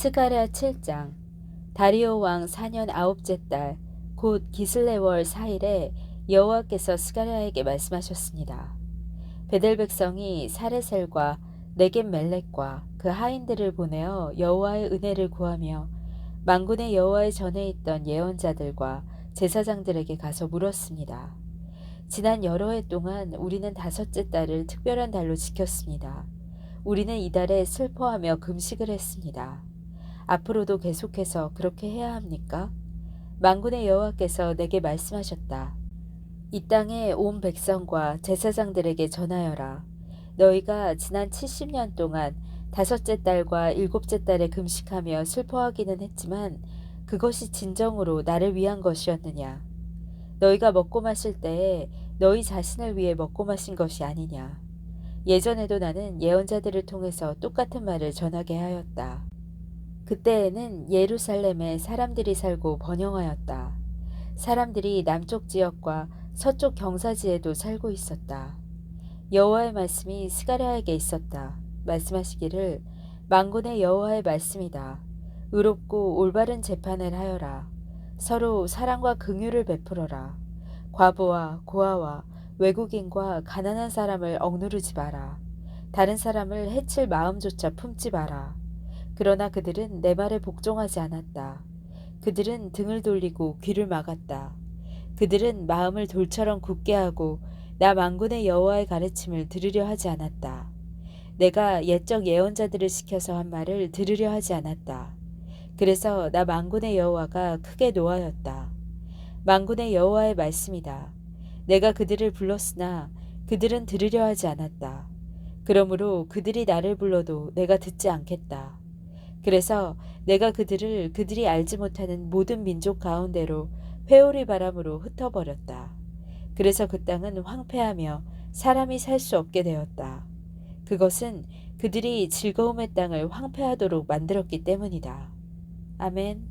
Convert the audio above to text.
스가랴 7장 다리오 왕 4년 아홉째 달 곧 기슬레월 4일에 여호와께서 스가랴에게 말씀하셨습니다. 베델 백성이 사레셀과 네겝 멜렉과 그 하인들을 보내어 여호와의 은혜를 구하며 만군의 여호와의 전에 있던 예언자들과 제사장들에게 가서 물었습니다. 지난 여러 해 동안 우리는 다섯째 달을 특별한 달로 지켰습니다. 우리는 이달에 슬퍼하며 금식을 했습니다. 앞으로도 계속해서 그렇게 해야 합니까? 만군의 여호와께서 내게 말씀하셨다. 이 땅의 온 백성과 제사장들에게 전하여라. 너희가 지난 70년 동안 다섯째 달과 일곱째 달에 금식하며 슬퍼하기는 했지만 그것이 진정으로 나를 위한 것이었느냐? 너희가 먹고 마실 때에 너희 자신을 위해 먹고 마신 것이 아니냐? 예전에도 나는 예언자들을 통해서 똑같은 말을 전하게 하였다. 그때에는 예루살렘에 사람들이 살고 번영하였다. 사람들이 남쪽 지역과 서쪽 경사지에도 살고 있었다. 여호와의 말씀이 스가랴에게 있었다. 말씀하시기를 만군의 여호와의 말씀이다. 의롭고 올바른 재판을 하여라. 서로 사랑과 긍휼을 베풀어라. 과부와 고아와 외국인과 가난한 사람을 억누르지 마라. 다른 사람을 해칠 마음조차 품지 마라. 그러나 그들은 내 말에 복종하지 않았다. 그들은 등을 돌리고 귀를 막았다. 그들은 마음을 돌처럼 굳게 하고 나 만군의 여호와의 가르침을 들으려 하지 않았다. 내가 옛적 예언자들을 시켜서 한 말을 들으려 하지 않았다. 그래서 나 만군의 여호와가 크게 노하였다. 만군의 여호와의 말씀이다. 내가 그들을 불렀으나 그들은 들으려 하지 않았다. 그러므로 그들이 나를 불러도 내가 듣지 않겠다. 그래서 내가 그들을 그들이 알지 못하는 모든 민족 가운데로 회오리 바람으로 흩어버렸다. 그래서 그 땅은 황폐하며 사람이 살 수 없게 되었다. 그것은 그들이 즐거움의 땅을 황폐하도록 만들었기 때문이다. 아멘.